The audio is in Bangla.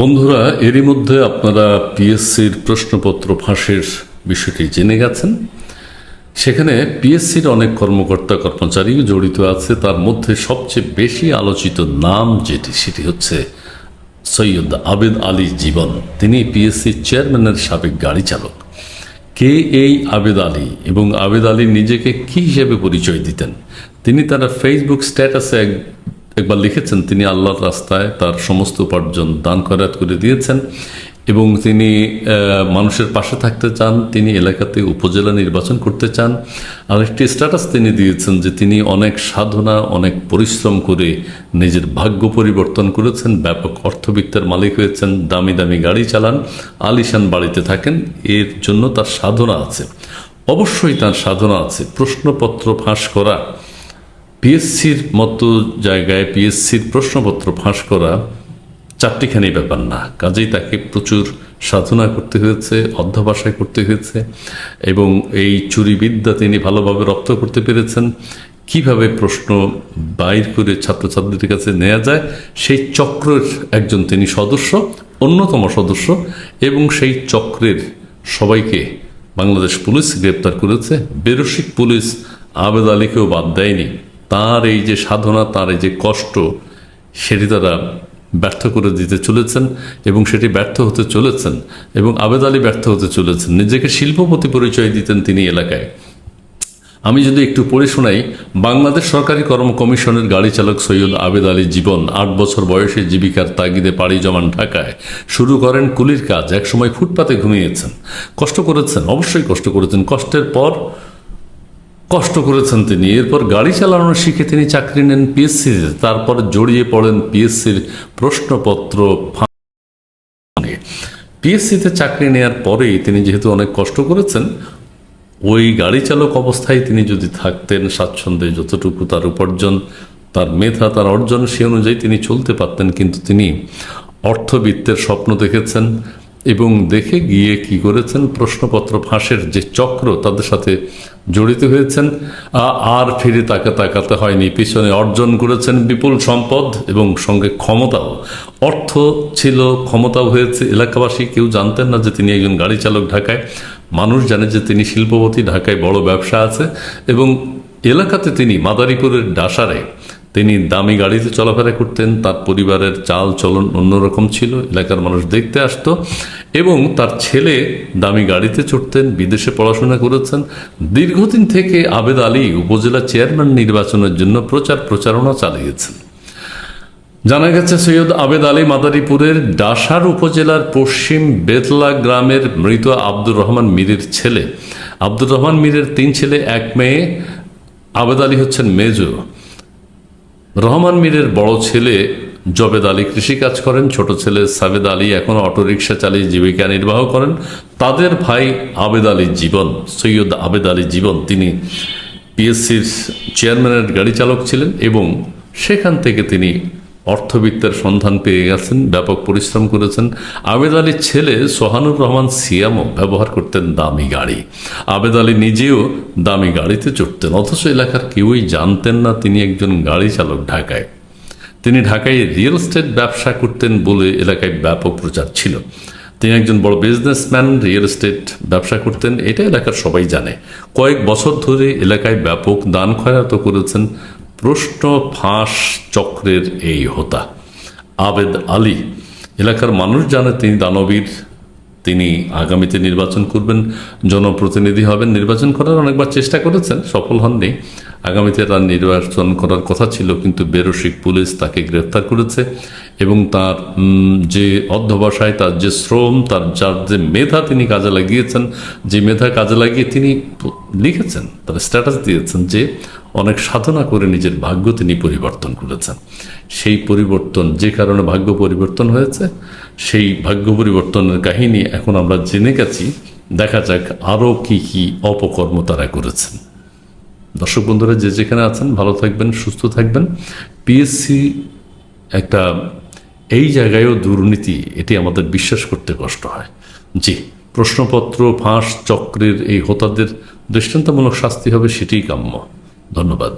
বন্ধুরা, এরই মধ্যে আপনারা পিএসসির প্রশ্নপত্র ফাঁসের বিষয়টি জেনে গেছেন। সেখানে পিএসসির অনেক কর্মকর্তা কর্মচারীও জড়িত আছে। তার মধ্যে সবচেয়ে বেশি আলোচিত নাম যেটি, সেটি হচ্ছে সৈয়দ আবেদ আলী জীবন। তিনি পিএসসির চেয়ারম্যানের সাবেক গাড়ি চালক। কে এই আবেদ আলী এবং আবেদ আলী নিজেকে কি হিসেবে পরিচয় দিতেন? তিনি তারা ফেসবুক স্ট্যাটাসে এক একবার লিখেছেন, তিনি আল্লাহর রাস্তায় তার সমস্ত উপার্জন দান খয়রাত করে দিয়েছেন এবং তিনি মানুষের পাশে থাকতে চান, তিনি এলাকাতে উপজেলা নির্বাচন করতে চান। আরেকটি স্ট্যাটাস তিনি দিয়েছেন যে তিনি অনেক সাধনা, অনেক পরিশ্রম করে নিজের ভাগ্য পরিবর্তন করেছেন, ব্যাপক অর্থবিত্তের মালিক হয়েছেন, দামি দামি গাড়ি চালান, আলিশান বাড়িতে থাকেন, এর জন্য তার সাধনা আছে। অবশ্যই তার সাধনা আছে, প্রশ্নপত্র ফাঁস করা পিএসসির মতো জায়গায় পিএসসির প্রশ্নপত্র ফাঁস করা চারটিখানি ব্যাপার না। কাজেই তাকে প্রচুর সাধনা করতে হয়েছে, অধ্যবসায় করতে হয়েছে এবং এই চুরিবিদ্যা তিনি ভালোভাবে রপ্ত করতে পেরেছেন। কীভাবে প্রশ্ন বাইর করে ছাত্রছাত্রীদের কাছে নেওয়া যায়, সেই চক্রের একজন তিনি সদস্য, অন্যতম সদস্য এবং সেই চক্রের সবাইকে বাংলাদেশ পুলিশ গ্রেপ্তার করেছে। বেরসিক পুলিশ আবেদ আলীকেও বাদ দেয়নি। তার এই যে সাধনা, তার এই যে কষ্ট, সেটি তারা ব্যর্থ করে দিতে চলেছেন এবং সেটি ব্যর্থ হতে চলেছেন এবং আবেদ আলী ব্যর্থ হতে চলেছেন। নিজেকে শিল্পপতি পরিচয় দিতেন তিনি এলাকায়। আমি যদি একটু পড়ে শোনাই, বাংলাদেশ সরকারি কর্ম কমিশনের গাড়ি চালক সৈয়দ আবেদ আলী জীবন, আট বছর বয়সে জীবিকার তাগিদে পাড়ি জমান ঢাকায়। শুরু করেন কুলির কাজ, একসময় ফুটপাতে ঘুমিয়েছেন। কষ্ট করেছেন, অবশ্যই কষ্ট করেছেন। কষ্টের পর কষ্ট করেছেন তিনি। এরপর গাড়ি চালানো শিখে তিনি চাকরি নেন পিএসসিতে। তারপর জড়িয়ে পড়েন পিএসসির প্রশ্নপত্র। পিএসসিতে চাকরি নেয়ার পরেই তিনি যেহেতু অনেক কষ্ট করেছেন, ওই গাড়ি চালক অবস্থায় তিনি যদি থাকতেন, স্বাচ্ছন্দ্যে যতটুকু তার উপার্জন, তার মেধা, তার অর্জন সে অনুযায়ী তিনি চলতে পারতেন। কিন্তু তিনি অর্থবিত্তের স্বপ্ন দেখেছেন এবং দেখে গিয়ে কি করেছেন? প্রশ্নপত্র ফাঁসের যে চক্র, তাদের সাথে জড়িত হয়েছেন। আর ফিরে তাকে তাকাতে হয়নি। পিছনে অর্জন করেছেন বিপুল সম্পদ এবং সঙ্গে ক্ষমতাও। অর্থ ছিল, ক্ষমতাও হয়েছে। এলাকাবাসী কেউ জানতেন না যে তিনি একজন গাড়ি চালক ঢাকায়। মানুষ জানে যে তিনি শিল্পপতি, ঢাকায় বড় ব্যবসা আছে এবং এলাকাতে তিনি মাদারীপুরের ডাসারে তিনি দামি গাড়িতে চলাফেরা করতেন, তার পরিবারের চাল চলন অন্যরকম ছিল, এলাকার মানুষ দেখতে আসতো, এবং তার ছেলে দামি গাড়িতে চড়তেন, বিদেশে পড়াশোনা করেছেন। দীর্ঘদিন থেকে আবেদ আলী উপজেলা চেয়ারম্যান নির্বাচনের জন্য প্রচার প্রচারণা চালিয়েছেন। জানা গেছে, সৈয়দ আবেদ আলী মাদারীপুরের ডাসার উপজেলার পশ্চিম বেতলা গ্রামের মৃত আব্দুর রহমান মীরের ছেলে। আব্দুর রহমান মীরের তিন ছেলে, এক মেয়ে। আবেদ আলী হচ্ছেন মেজো রহমান মীরের বড় ছেলে জবেদ আলী কৃষিকাজ করেন, ছোট ছেলে সাবেদ আলী এখন অটোরিকশা চালিয়ে জীবিকা নির্বাহ করেন। তাদের ভাই আবেদ আলী জীবন, সৈয়দ আবেদ আলী জীবন। তিনি পিএসসির চেয়ারম্যানের গাড়ি চালক ছিলেন এবং সেখান থেকে তিনি অর্থবিত্তের সন্ধান পেয়ে গেছেন, ব্যাপক পরিশ্রম করেছেন। আবেদ আলীর ছেলে সোহানুর রহমান সিয়ামও ব্যবহার করতেন দামি গাড়ি। আবেদ আলী নিজেও দামি গাড়িতে চড়তেন, অথচ এলাকার কেউই জানতেন না তিনি একজন গাড়ি চালক ঢাকায়। তিনি ঢাকায় রিয়েল এস্টেট ব্যবসা করতেন বলে এলাকায় ব্যাপক প্রচার ছিল। তিনি একজন বড় বিজনেসম্যান, রিয়েল এস্টেট ব্যবসা করতেন, এটা এলাকার সবাই জানে। কয়েক বছর ধরে এলাকায় ব্যাপক দান খয়রাত করেছেন প্রশ্ন ফাঁস চক্রের এই হোতা। আবেদ আলী, এলাকার মানুষ জানে তিনি দানবীর, তিনি আগামীতে নির্বাচন করবেন, জনপ্রতিনিধি হবেন। নির্বাচন করার অনেকবার চেষ্টা করেছেন, সফল হননি। আগামীতে তার নির্বাচন করার কথা ছিল, কিন্তু বেরসিক পুলিশ তাকে গ্রেফতার করেছে এবং তার যে অধ্যবসায়, তার যে শ্রম, তার যার যে মেধা তিনি কাজে লাগিয়েছেন, যে মেধা কাজে লাগিয়ে তিনি লিখেছেন, তার স্ট্যাটাস দিয়েছেন যে অনেক সাধনা করে নিজের ভাগ্য তিনি পরিবর্তন করেছেন। সেই পরিবর্তন যে কারণে ভাগ্য পরিবর্তন হয়েছে, সেই ভাগ্য পরিবর্তনের কাহিনী এখন আমরা জেনে গেছি। দেখা যাক আরও কি কি অপকর্ম তারা করেছেন। দর্শক বন্ধুরা, যে যেখানে আছেন, ভালো থাকবেন, সুস্থ থাকবেন। পিএসসি একটা, এই জায়গায়ও দুর্নীতি, এটি আমাদের বিশ্বাস করতে কষ্ট হয়। জি, প্রশ্নপত্র, ফাঁস, চক্রের এই হোতাদের দৃষ্টান্তমূলক শাস্তি হবে সেটিই কাম্য। ধন্যবাদ।